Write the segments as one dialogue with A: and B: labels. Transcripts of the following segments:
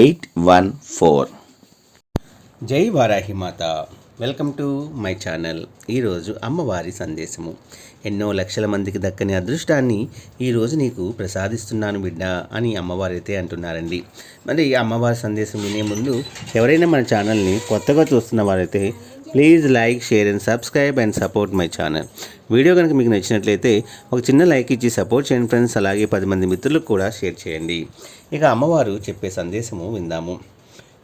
A: eight one four. జై Varahi Mata. Welcome to my channel. ఈరోజు అమ్మవారి సందేశము. ఎన్నో లక్షల మందికి దక్కని అదృష్టాన్ని ఈరోజు నీకు ప్రసాదిస్తున్నాను బిడ్డ అని అమ్మవారు అయితే అంటున్నారండి. మరి ఈ అమ్మవారి సందేశం వినే ముందు ఎవరైనా మన ఛానల్ని కొత్తగా చూస్తున్న వారైతే please like share and subscribe and support my channel video కనుక మీకు నచ్చినట్లయితే ఒక చిన్న లైక్ ఇచ్చి సపోర్ట్ చేయండి ఫ్రెండ్స్ అలాగే పది మంది మిత్రులకు కూడా షేర్ చేయండి. ఇక అమ్మవారు చెప్పే సందేశము విందాము.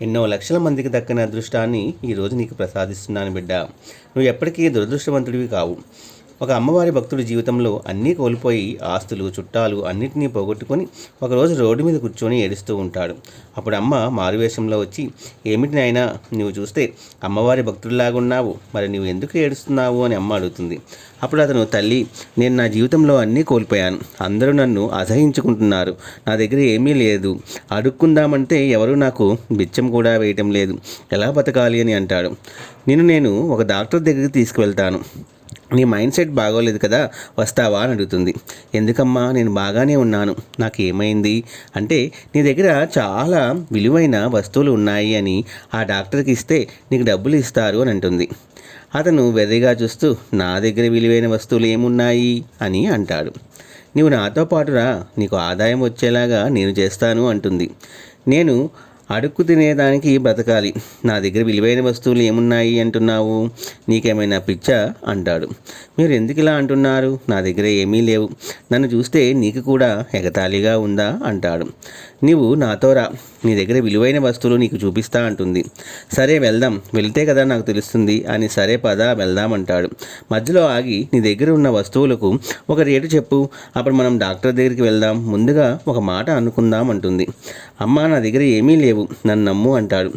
A: ఎన్నో లక్షల మందికి దక్కని అదృష్టాన్ని ఈరోజు నీకు ప్రసాదిస్తున్నాను బిడ్డ. నువ్వు ఎప్పటికీ దురదృష్టవంతుడివి కావు. ఒక అమ్మవారి భక్తుడి జీవితంలో అన్నీ కోల్పోయి ఆస్తులు చుట్టాలు అన్నింటినీ పోగొట్టుకొని ఒకరోజు రోడ్డు మీద కూర్చొని ఏడుస్తూ ఉంటాడు. అప్పుడు అమ్మ మారువేషంలో వచ్చి ఏమిటి నాయనా నువ్వు చూస్తే అమ్మవారి భక్తుడిలాగున్నావు. మరి నువ్వు ఎందుకు ఏడుస్తున్నావు? అని అమ్మ అడుగుతుంది. అప్పుడు అతను తల్లి నేను నా జీవితంలో అన్నీ కోల్పోయాను. అందరూ నన్ను అసహించుకుంటున్నారు. నా దగ్గర ఏమీ లేదు. అడుక్కుందామంటే ఎవరు నాకు బిచ్చం కూడా వేయటం లేదు. ఎలా బతకాలి? అని అంటాడు. నేను నేను ఒక డాక్టర్ దగ్గరికి తీసుకువెళ్తాను. నీ మైండ్ సెట్ బాగోలేదు కదా వస్తావా అని అడుగుతుంది. ఎందుకమ్మా నేను బాగానే ఉన్నాను నాకు ఏమైంది అంటే నీ దగ్గర చాలా విలువైన వస్తువులు ఉన్నాయి అని ఆ డాక్టర్కి ఇస్తే నీకు డబ్బులు ఇస్తారు అని అంటుంది. అతను వెర్రిగా చూస్తూ నా దగ్గర విలువైన వస్తువులు ఏమున్నాయి అని అంటాడు. నీవు నాతో పాటు రా నీకు ఆదాయం వచ్చేలాగా నేను చేస్తాను అంటుంది. నేను అడుక్కు తినేదానికి బ్రతకాలి. నా దగ్గర విలువైన వస్తువులు ఏమున్నాయి అంటున్నావు? నీకేమైనా పిచ్చా? అంటాడు. మీరు ఎందుకు ఇలా అంటున్నారు? నా దగ్గర ఏమీ లేవు. నన్ను చూస్తే నీకు కూడా ఎగతాళిగా ఉందా? అంటాడు. నీవు నాతో రా. నీ దగ్గర విలువైన వస్తువులు నీకు చూపిస్తా అంటుంది. సరే వెళ్దాం. వెళితే కదా నాకు తెలుస్తుంది. అని సరే పద వెళ్దాం అంటాడు. మధ్యలో ఆగి నీ దగ్గర ఉన్న వస్తువులకు ఒక రేటు చెప్పు. అప్పుడు మనం డాక్టర్ దగ్గరికి వెళ్దాం. ముందుగా ఒక మాట అనుకుందాం అంటుంది. అమ్మ నా దగ్గర ఏమీ లేవు. నన్ను నమ్ము అంటాడు.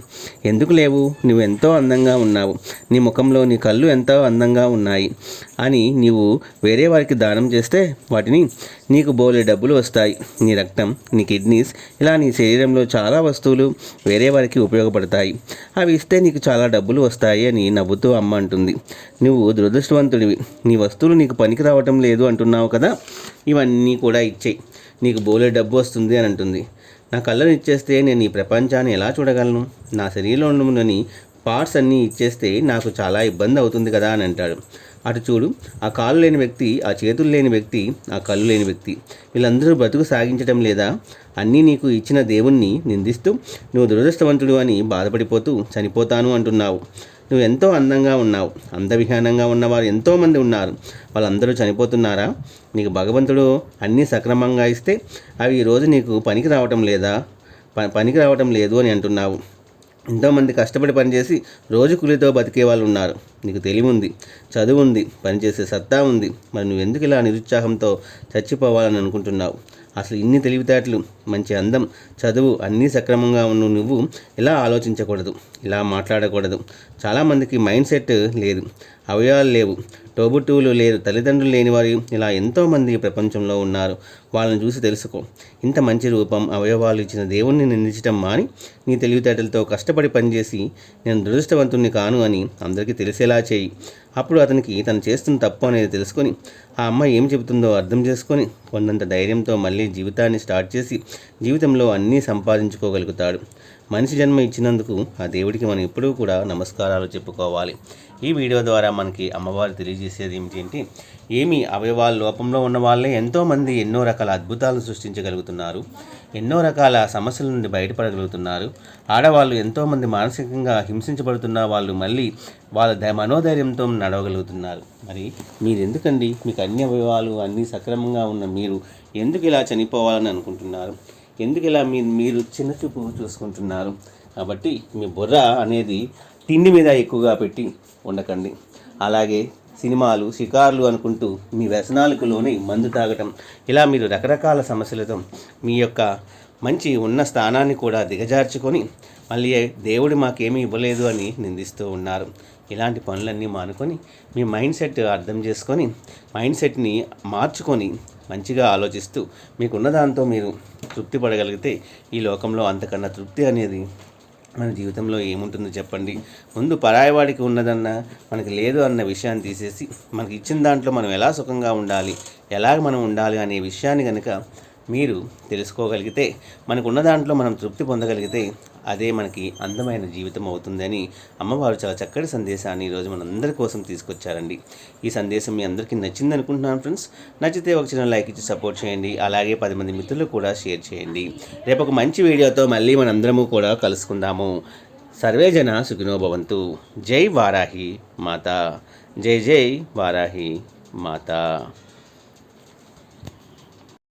A: ఎందుకు లేవు? నువ్వు ఎంతో అందంగా ఉన్నావు. నీ ముఖంలో నీ కళ్ళు ఎంతో అందంగా ఉన్నాయి. అని నీవు వేరే వారికి దానం చేస్తే వాటిని నీకు బోలే డబ్బులు వస్తాయి. నీ రక్తం నీ కిడ్నీస్ ఇలా నీ శరీరంలో చాలా వస్తువులు వేరే వారికి ఉపయోగపడతాయి. అవి ఇస్తే నీకు చాలా డబ్బులు వస్తాయి అని నవ్వుతూ అమ్మ అంటుంది. నువ్వు దురదృష్టవంతుడివి. నీ వస్తువులు నీకు పనికి రావటం లేదు అంటున్నావు కదా? ఇవన్నీ కూడా ఇచ్చేయి నీకు బోలే డబ్బు వస్తుంది అని అంటుంది. నా కళ్ళను ఇచ్చేస్తే నేను ఈ ప్రపంచాన్ని ఎలా చూడగలను? నా శరీరంలోని పార్ట్స్ అన్నీ ఇచ్చేస్తే నాకు చాలా ఇబ్బంది అవుతుంది కదా అని అంటాడు. అటు చూడు ఆ కాళ్ళు లేని వ్యక్తి ఆ చేతులు లేని వ్యక్తి ఆ కళ్ళు లేని వ్యక్తి. వీళ్ళందరూ బ్రతుకు సాగించడం లేదా? అన్నీ నీకు ఇచ్చిన దేవుణ్ణి నిందిస్తూ నువ్వు దురదృష్టవంతుడు అని బాధపడిపోతూ చనిపోతాను అంటున్నావు. నువ్వు ఎంతో అందంగా ఉన్నావు. అందవిహీనంగా ఉన్నవారు ఎంతోమంది ఉన్నారు. వాళ్ళందరూ చనిపోతున్నారా? నీకు భగవంతుడు అన్నీ సక్రమంగా ఇస్తే అవి ఈరోజు నీకు పనికి రావటం లేదా? ప- పనికి రావటం లేదు అని అంటున్నావు. ఎంతోమంది కష్టపడి పనిచేసి రోజు కూలితో బతికే వాళ్ళు ఉన్నారు నీకు తెలివి ఉంది చదువు ఉంది పనిచేసే సత్తా ఉంది. మరి నువ్వు ఎందుకు ఇలా నిరుత్సాహంతో చచ్చిపోవాలని అనుకుంటున్నావు? అసలు ఇన్ని తెలివితేటలు మంచి అందం చదువు అన్నీ సక్రమంగా ఉన్న నువ్వు ఇలా ఆలోచించకూడదు? ఇలా మాట్లాడకూడదు. చాలామందికి మైండ్ సెట్ లేదు అవయవాలు లేవు. తోబుట్టువులు లేరు తల్లిదండ్రులు లేని వారు ఇలా ఎంతోమంది ప్రపంచంలో ఉన్నారు. వాళ్ళని చూసి తెలుసుకో. ఇంత మంచి రూపం అవయవాలు ఇచ్చిన దేవుణ్ణి నిందించడం మాని నీ తెలివితేటలతో కష్టపడి పనిచేసి నేను దురదృష్టవంతుణ్ణి కాను అని అందరికీ తెలిసేలా చేయి. అప్పుడు అతనికి తను చేస్తున్న తప్పు అనేది తెలుసుకొని ఆ అమ్మాయి ఏం చెబుతుందో అర్థం చేసుకొని కొండంత ధైర్యంతో మళ్ళీ జీవితాన్ని స్టార్ట్ చేసి జీవితంలో అన్నీ సంపాదించుకోగలుగుతాడు. మనిషి జన్మ ఇచ్చినందుకు ఆ దేవుడికి మనం ఎప్పుడూ కూడా నమస్కారాలు చెప్పుకోవాలి. ఈ వీడియో ద్వారా మనకి అమ్మవారు తెలియజేసేది ఏమిటి అంటే ఏమి అవయవాల లోపంలో ఉన్న వాళ్ళే ఎంతోమంది ఎన్నో రకాల అద్భుతాలను సృష్టించగలుగుతున్నారు ఎన్నో రకాల సమస్యల నుండి బయటపడగలుగుతున్నారు. ఆడవాళ్ళు ఎంతోమంది మానసికంగా హింసించబడుతున్న వాళ్ళు మళ్ళీ వాళ్ళ మనోధైర్యంతో నడవగలుగుతున్నారు. మరి మీరు ఎందుకండి మీకు అన్ని అవయవాలు అన్నీ సక్రమంగా ఉన్న మీరు ఎందుకు ఇలా చనిపోవాలని అనుకుంటున్నారు? ఎందుకు ఇలా మీరు మీరు చిన్న చూపు చూసుకుంటున్నారు? కాబట్టి మీ బుర్ర అనేది తిండి మీద ఎక్కువగా పెట్టి ఉండకండి. అలాగే సినిమాలు షికార్లు అనుకుంటూ మీ వ్యసనాలకు లోని మందు తాగటం. ఇలా మీరు రకరకాల సమస్యలతో మీ యొక్క మంచి ఉన్న స్థానాన్ని కూడా దిగజార్చుకొని మళ్ళీ దేవుడు మాకేమీ ఇవ్వలేదు అని నిందిస్తూ ఉన్నారు. ఇలాంటి పనులన్నీ మానుకొని మీ మైండ్ సెట్ అర్థం చేసుకొని మైండ్ సెట్ని మార్చుకొని మంచిగా ఆలోచిస్తూ మీకున్న దాంతో మీరు తృప్తి పడగలిగితే ఈ లోకంలో అంతకన్నా తృప్తి అనేది మన జీవితంలో ఏముంటుందో చెప్పండి. ముందు పరాయవాడికి ఉన్నదన్న మనకి లేదు అన్న విషయాన్ని తీసేసి మనకి ఇచ్చిన దాంట్లో మనం ఎలా సుఖంగా ఉండాలి ఎలాగ మనం ఉండాలి అనే విషయాన్ని కనుక మీరు తెలుసుకోగలిగితే మనకున్న దాంట్లో మనం తృప్తి పొందగలిగితే అదే మనకి అందమైన జీవితం అవుతుందని అమ్మవారు చాలా చక్కటి సందేశాన్ని ఈరోజు మనందరి కోసం తీసుకొచ్చారండి. ఈ సందేశం మీ అందరికీ నచ్చింది అనుకుంటున్నాను ఫ్రెండ్స్. నచ్చితే ఒక చిన్న లైక్ ఇచ్చి సపోర్ట్ చేయండి. అలాగే పది మంది మిత్రులు కూడా షేర్ చేయండి. రేపు ఒక మంచి వీడియోతో మళ్ళీ మనందరము కూడా కలుసుకుందాము. సర్వే జన సుఖినో భవంతు. జై వారాహి మాత. జై జై వారాహి మాత.